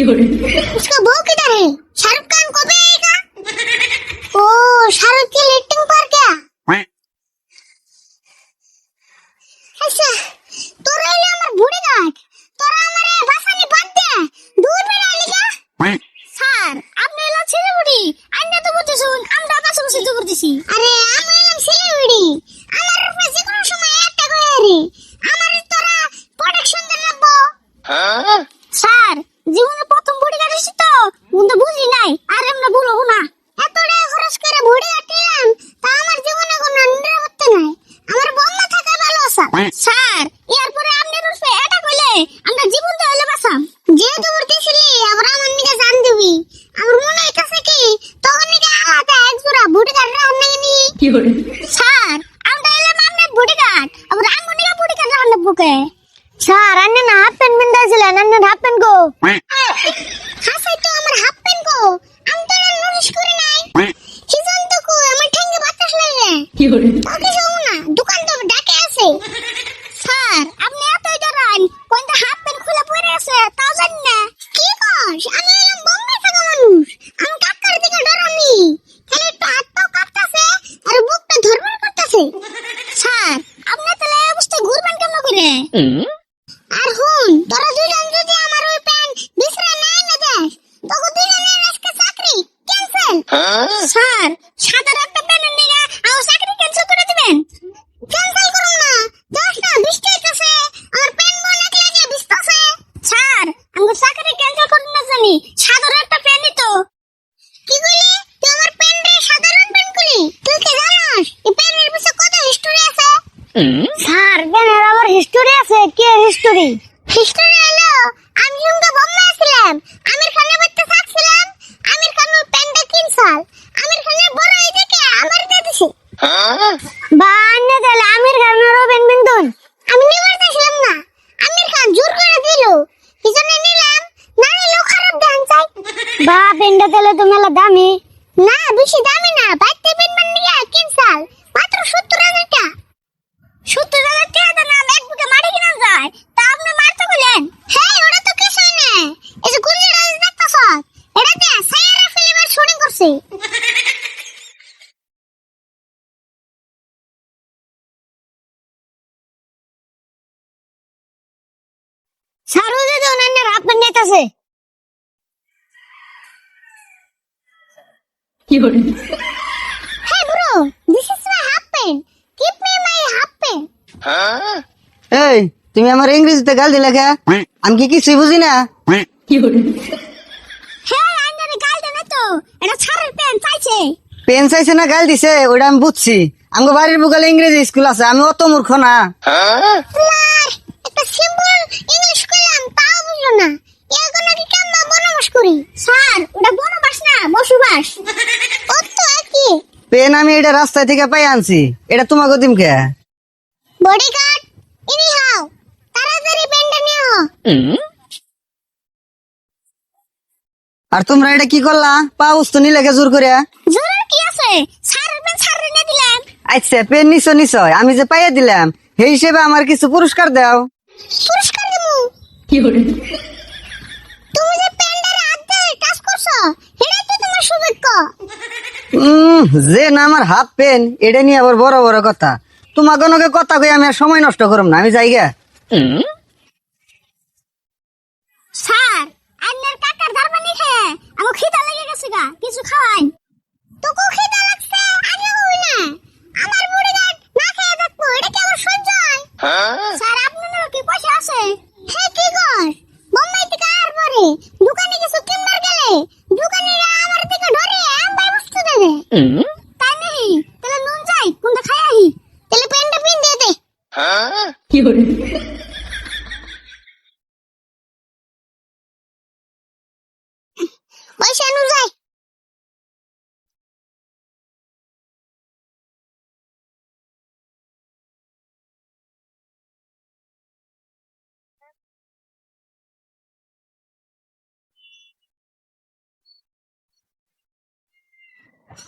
उसका बहू किधर है शाहरुख खान कब आएगा ओ शाहरुख की लिटिंग पर क्या আচ্ছা তোরা হইলে আমার বুড়ি গাছ তোরা আমারে বাসানি বাদ দে দূর বেড়া লিগা স্যার আপনি এলাম ছেলেবুড়ি আইনা তো বলতেছুন আমরা পাশে বসে তো করতেছি আরে আমি এলাম ছেলেবুড়ি হিস্টোরি হিস্টোরি হলো আমি সঙ্গে বোম্বে ছিলাম আমির খানের বাড়িতে থাকছিলাম আমির খান ওই প্যান্টটা কিনছাল আমির খানের বড় হয়ে দেখে আমার দিয়ে দিছে বান্নে দিলে আমির খানেরও প্যান্ট বিন্দুন আমি নিবার চাইছিলাম না আমির খান জোর করে দিল পিছনে নিলাম না নিলেও খারাপ দাম চাই বা প্যান্টটা দিলে তো মেলা দামি না বেশি দামি না বাইতে প্যান্ট মান নিয়ে কিনছাল মাত্র সত্তর হাজার টাকা সত্তর হাজার টাকা দাম এক বুকে মাটি কিনা যায় তা আপনি মারতে বললেন হ্যাঁ ওটা তো কিছুই না এই যে গুলিটা দেখতেছ এটা দিয়ে সায়ারা ফিল্মের শুটিং করছে সারু দিদি ওনার হাফ প্যান্ট নিতেছে Hey bro, this is. Give me my half pen. এই তুমি আমার ইংরেজিতে গাল দিলে কে? আমি কি কিছুই বুঝি না? হ্যাঁ আইনারে গাল দেন তো। এটা ছাড়ের পেন চাইছে। পেন চাইছে না গাল দিছে ওটা আমি বুঝছি। আমার বাড়ির বুকালে ইংরেজি স্কুল আছে আমি অত মূর্খ না। একটা সিম্পল ইংলিশ কইলাম তাও বুঝলো না এখন নাকি কেমন বনবাস করি স্যার ওটা বনবাস না বসবাস ও তো একই পেন আমি এটা রাস্তা থেকে পাই আনছি। এটা তোমাকে দিম কে? বডিগার্ড ইনি হাও। তাড়াতাড়ি পেনটা নিও। আর তোমরা এটা কি করলা? পাউস তো নিলে কে জোর করে? জোরের কি আছে? পেন দিলাম। আচ্ছা পেন নিছো নিশ্চয় আমি যে পাইয়া দিলাম সেই হিসেবে আমার কিছু পুরস্কার দাও। পুরস্কার দেবো তুমি যে পেনটার কাজ করছ এটাই তো তোমার সৌভাগ্য যে না আমার হাফ পেন, এটা নিয়ে আবার বড় বড় কথা। তোমাকে নকে কথা কই আমি সময় নষ্ট করব না, আমি যাই গে। স্যার আপনার কাকার আমার খিদা লেগে গেছে গা, কিছু খাওয়াই। তোকেও খিদা লাগছে বই না। আমার না খেয়ে এটা কি আমার সহ্য হয় স্যার আপনার কি পয়সা আছে? হ্যাঁ কি বোম্বাই থেকে আর পরে দোকানে কিছু কিনবার গেলে দোকানিরা আমার দিকে ধরে আমবাই বস্তু দেবে তাই নেই তাহলে নুন যাই কোনটা খাই আহি। তাহলে পেনটা পিন দিয়ে দে। পয়সা নু যাই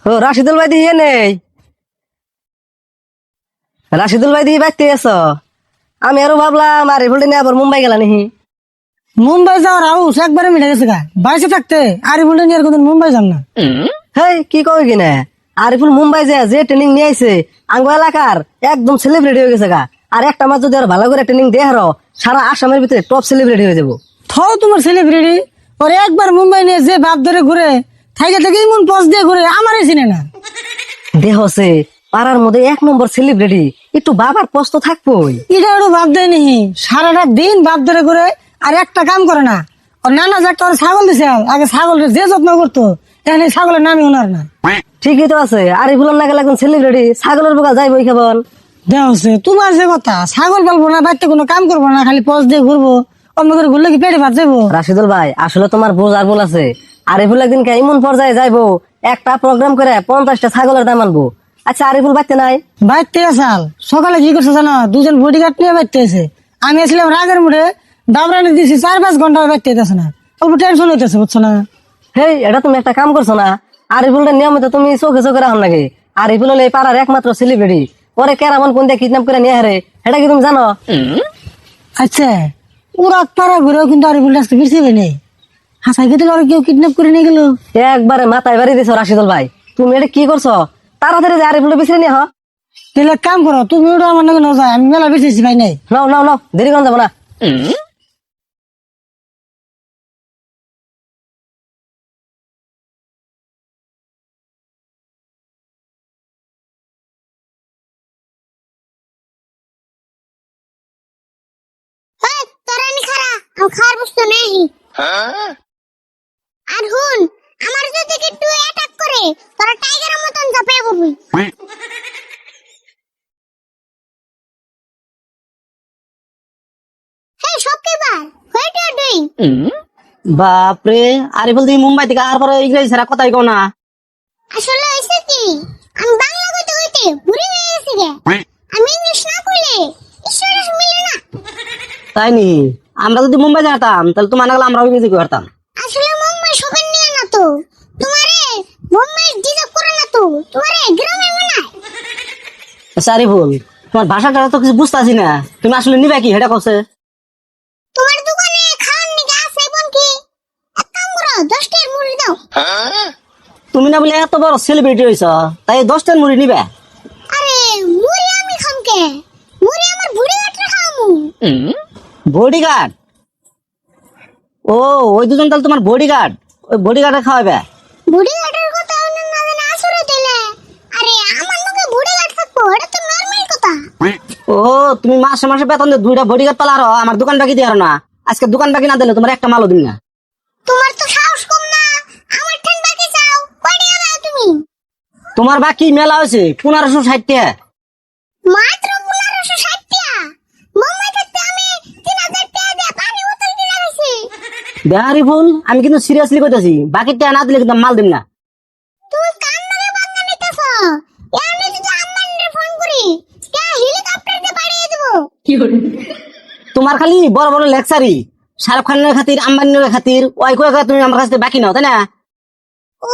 ও রাশিদুল ভাই দিয়ে নেই। রাশিদুল ভাই দিয়ে বাইতে আছো আমি আরও ভাবলাম আরে ভুলতে নিয়ে আবার মুম্বাই গেলা নিহি মুম্বাই যাওয়ার হাউস একবারে মিলে গেছে গা। বাইসে থাকতে আরিফুল নিয়ে আর কোনদিন মুম্বাই যাম না। হেই কি কই কিনা আরিফুল মুম্বাই যে যে ট্রেনিং নিয়ে আইছে আঙ্গ এলাকার একদম সেলিব্রিটি হয়ে গেছে গা। আর একটা মাস যদি আর ভালো করে ট্রেনিং দেয় হারো, সারা আসামের ভিতরে টপ সেলিব্রিটি হয়ে যাব। থাও তোমার সেলিব্রিটি ওর একবার মুম্বাই নিয়ে যে বাপ ধরে ঘুরে থাকে থেকে পচ দিয়ে ঘুরে আমারই চিনে না। দেহ সে পাড়ার মধ্যে এক নম্বর সেলিব্রিটি একটু বাবার কষ্ট থাকবোই। এটা একটু ভাব দেয় নি সারাটা দিন বাপ ধরে ঘুরে আর একটা কাম করে না। ওর নানা যে একটা ওর ছাগল দিছে আগে ছাগলের যে যত্ন করতো এখানে ছাগলের নামই ওনার না। ঠিকই তো আছে এখন সেলিব্রিটি ছাগলের বোকা কেবল তোমার যে কথা ছাগল পালবো না বাড়িতে কোনো কাম করব না খালি পচ দিয়ে ঘুরবো অন্য করে ঘুরলে কি পেটে ভাত যাব রাশিদুল ভাই আসলে তোমার বোঝ আর ভুল আছে। আরিফুল একদিন এমন পর্যায়ে যাইবো একটা প্রোগ্রাম করে পঞ্চাশটা ছাগলের দাম আনব। আচ্ছা আরিফুল বাড়তে নাই? বাইতে আসাল সকালে কি করছে জানো? দুজন বডিগার্ড নিয়ে বাইতে আছে। আমি আসলাম রাগের মুড়ে দাবরানি দিছি চার পাঁচ ঘণ্টা বাইতে আছে না। অল্প টেনশন হইতেছে বুঝছ না? হেই এটা তুমি একটা কাম করছ না? আরিফুলটা নিয়মিত তুমি চোখে চোখে রাখো নাকি? আরিফুল হলে এই পাড়ার একমাত্র সেলিব্রিটি পরে কেরামন কোন দিয়ে কিডন্যাপ করে নিয়ে হারে এটা কি তুমি জানো? আচ্ছা ওরা পাড়া ঘুরেও কিন্তু আর বুলটা আজকে ফিরছে নেই। হাসাই কেটে আর কেউ কিডন্যাপ করে নিয়ে গেল। একবারে মাথায় বাড়ি দিছো রাশিদুল ভাই। তুমি এটা কি করছ? তাড়াতাড়ি যে আরিফুলটা পিছিয়ে নিয়ে হ তাহলে কাম করো তুমি ওটা আমার নাকি নজায় আমি মেলা বেঁচেছি ভাই নাই। নাও নাও নাও দেরি করে যাব না। হেই, তোরা নি খারা আমি খাওয়ার বস্তু নেই। আর হুন আমার যদি অ্যাটাক করে তোরা টাইগারের মতন ঝাঁপিয়ে পড়বি। হেই হোয়াট ইউ ডুইং বাপরে আরিফুল তুমি মুম্বাই থেকে আর পরে ইংরেজি ছাড়া কথাই কও না। আসলে হয়েছে কি আমি বাংলা কইতে কইতে হয়ে গেছি গে। আমি ইংলিশ না কইলে ঈশ্বরের মিলে না। তাই নি? আমরা যদি মুম্বাই যেতাম তাহলে তোমার না গেলে আমরাও ইংরেজি করতাম। আসলে মুম্বাই শোভন নিয়ে না তো? তোমারে মুম্বাই ডিজার্ভ করে না তো? তোমারে গ্রামে মনায়। আচ্ছা আরিফুল তোমার ভাষাটা তো কিছু বুঝতেছি না। তুমি আসলে নিবে কি হেটা কছে তোমার দোকানে খাওয়ার নিকে আছে বোন কি এক কাম করো দশটার মুড়ি দাও। তুমি না বলে এত বড় সেলিব্রিটি হয়েছ তাই দশটার মুড়ি নিবে? আরে মুড়ি আমি খামকে মুড়ি আমার বুড়ি গাটরে খাওয়ামু। বডিগার্ড ও ওই দুজন তাহলে তোমার বডিগার্ড ওই বডিগার্ডে খাওয়াবে? বুড়ি গাটের কথা অন্য না জানে আসরে দিলে? আরে আমার বুড়ি গাট থাকব এটা তো নরমাল কথা। ও তুমি মাসে মাসে বেতন দিয়ে দুইটা বডিগার্ড পালা আরও আমার দোকান বাকি দিয়ে না। আজকে দোকান বাকি না দিলে তোমার একটা মালও দিন না। তোমার তো সাহস কম না। আমার ঠান বাকি চাও কয়টা দাও তুমি? তোমার বাকি মেলা হয়েছে পনেরোশো ষাট টাকা। মাত্র পনেরোশো ষাট টাকা মুম্বাই থাকতে আমি তিন হাজার টাকা দিয়ে পানি বোতল কিনে গেছি বেহারি ফুল আমি কিন্তু সিরিয়াসলি কইতাছি বাকি টাকা না দিলে কিন্তু মাল দিম না। তুমি কান ধরে বান্ধা নিতেছ। এমনি যদি আম্মানির ফোন করি কে হেলিকপ্টার দিয়ে পাঠিয়ে দেবো। তোমার খালি বড় বড় লেকচারি শাহরুখ খানের খাতির আম্বানির খাতির ওই কয়ে কয়ে তুমি আমার কাছে বাকি নাও তাই না? ও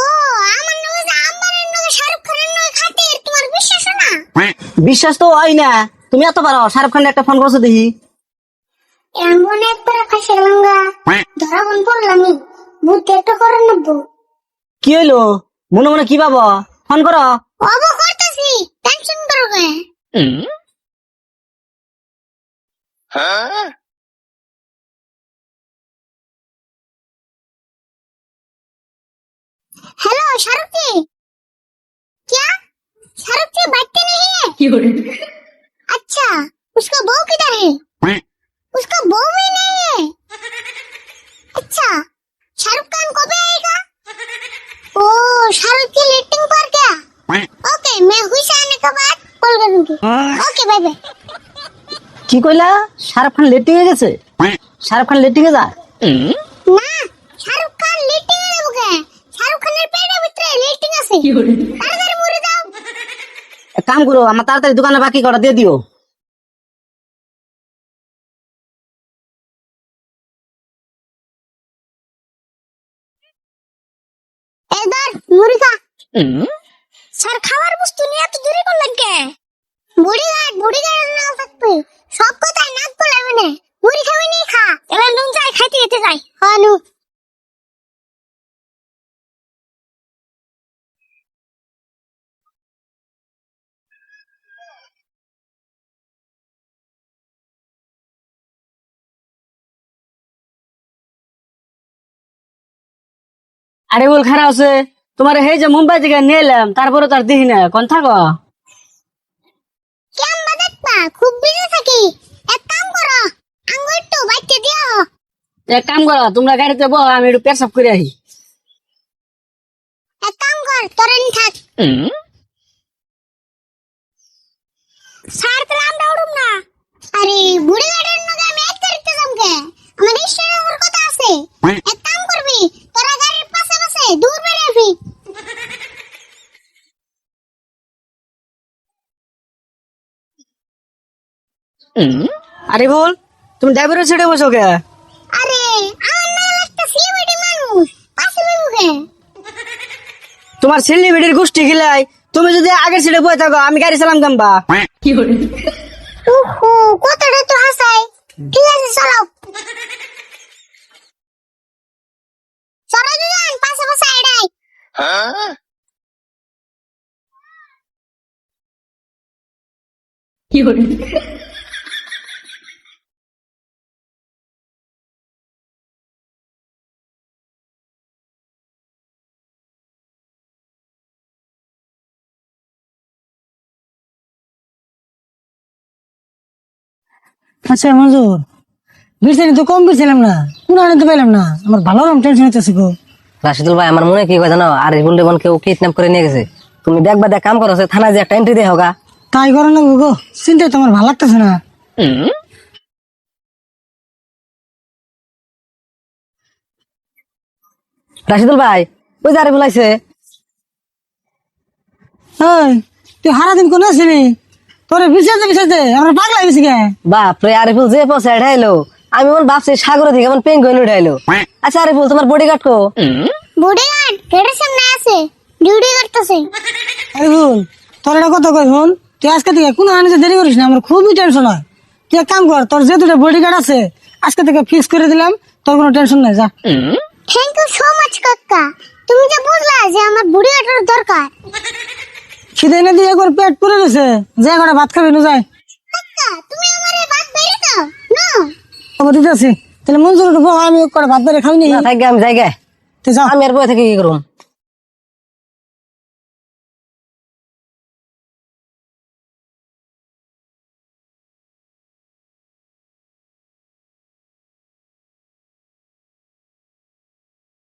আমার নগে যে আম্মানির নগে শাহরুখ খানের নগে খাতির তোমার বিশ্বাস না? বিশ্বাস তো হয় না। তুমি এত পারো শাহরুখ খানের একটা ফোন করছ দেখি। এমন একবার ফাঁসে গেলাম ধরা কোন পড়লামই বুদ্ধি একটা করে নেবো কি হইলো মনে মনে কি পাবো ফোন করো অব করতেছি টেনশন করো কে हेलो शाहरुख जी क्या शाहरुख जी बैठते नहीं है अच्छा उसका बहू किधर है उसका बहू भी नहीं है अच्छा शाहरुख खान कब आएगा ओ शाहरुख की लेटिंग पर क्या ओके मैं हुई से आने के बाद कॉल करूंगी ओके बाय बाय কি কইলা শাহরুখ খান লেটিং এ গেছে শাহরুখ খান লেটিং এ যায় না শাহরুখ খান লেটিং এ যাবো কে শাহরুখ খানের পেটের ভিতরে লেটিং আছে তাড়াতাড়ি মরে দাও এক কাম করো আমার তাড়াতাড়ি দোকানে বাকি কটা দিয়ে দিও এবার স্যার খাবার বস্তু নিয়ে এত দেরি করলেন কে? বুড়ি গাছ বুড়ি গাছ না থাকবে সব কথায় নাক গলাবে না মুড়ি খাবি নি খা। এবার নুন চাই খাইতে হেঁটে যাই। হানু আরে বল খারাপ আছে? তোমার এই যে মুম্বাই থেকে নিয়ে এলাম তারপরে তার দেখি না কোন থাকো। খুব বিজি থাকি। এক কাম করো একটু বাইতে দিও। এক কাম করো তোমরা গাড়িতে বহ আমি একটু পেশাব করে আসি এক কাম কর তোরে নি থাক। স্যার তাহলে আমরা উড়ুম না। আরে বুড়ি গাড়ির নগে আমি এক যামকে আমার ওর কথা আছে। এক কাম করবি তোরা দূর বেড়ে আবি আরে বল তুমি ড্রাইভারের সিটে বসো কে? আরে আমার নাম একটা সিলিব্রিটি মানুষ পাশে বসবে তোমার সেলিব্রিটির গোষ্ঠী খিলাই তুমি যদি আগের সিটে বসে থাকো আমি গাড়ি চালাম কেমবা? উহু কতটা তো হাসাই। ঠিক আছে চলো চলো দুজন পাশে পাশে এড়াই আচ্ছা মঞ্জুর বিরসানি তো কম বিরছিলাম না কোন আনতে পাইলাম না। আমার ভালো রকম টেনশন হচ্ছে গো। রাশিদুল ভাই আমার মনে কি কথা জানো? আরিফুল রেবন কেউ কিডন্যাপ করে নিয়ে গেছে। তুমি দেখবা দেখ কাম করো থানায় যে একটা এন্ট্রি দিয়ে হোগা। তাই করো না গো। চিন্তায় তোমার ভালো লাগতেছে না। রাশিদুল ভাই ওই যে আরিফুল আইছে ওই তুই হারা দিন কোন আসিনি তোরে আমরা পাগলা গেছি গে বাপ রে আরিফুল যে পয়সা উঠাইলো আমি মন ভাবছি সাগরে থেকে আমার আচ্ছা আরিফুল তোমার বডি গার্ড কো? বুড়ি গার্ড গেটের সামনে আছে। ডিউটি করতেছে। তোর এটা কত কই ফোন তুই আজকে থেকে কোনো আনতে দেরি করিস না আমার খুবই টেনশন হয়। তুই এক কাম কর তোর যে দুটো বডি গার্ড আছে আজকে থেকে ফিক্স করে দিলাম তোর কোনো টেনশন নাই যা। থ্যাংক ইউ সো মাচ কাকা। তুমি যে বুঝলা যে আমার বুড়ি গার্ডের দরকার। খিদে না দিয়ে একবার পেট পুরে গেছে যে করে ভাত খাবি না যায় কাকা তুমি আমারে ভাত বেড়ে দাও নো। খবর দিতে আছি তাহলে মঞ্জুর আমি করে ভাত বেড়ে খাবি নি থাকি আমি জায়গায় তুই যাও আমি আর বয়ে থেকে কি করুম?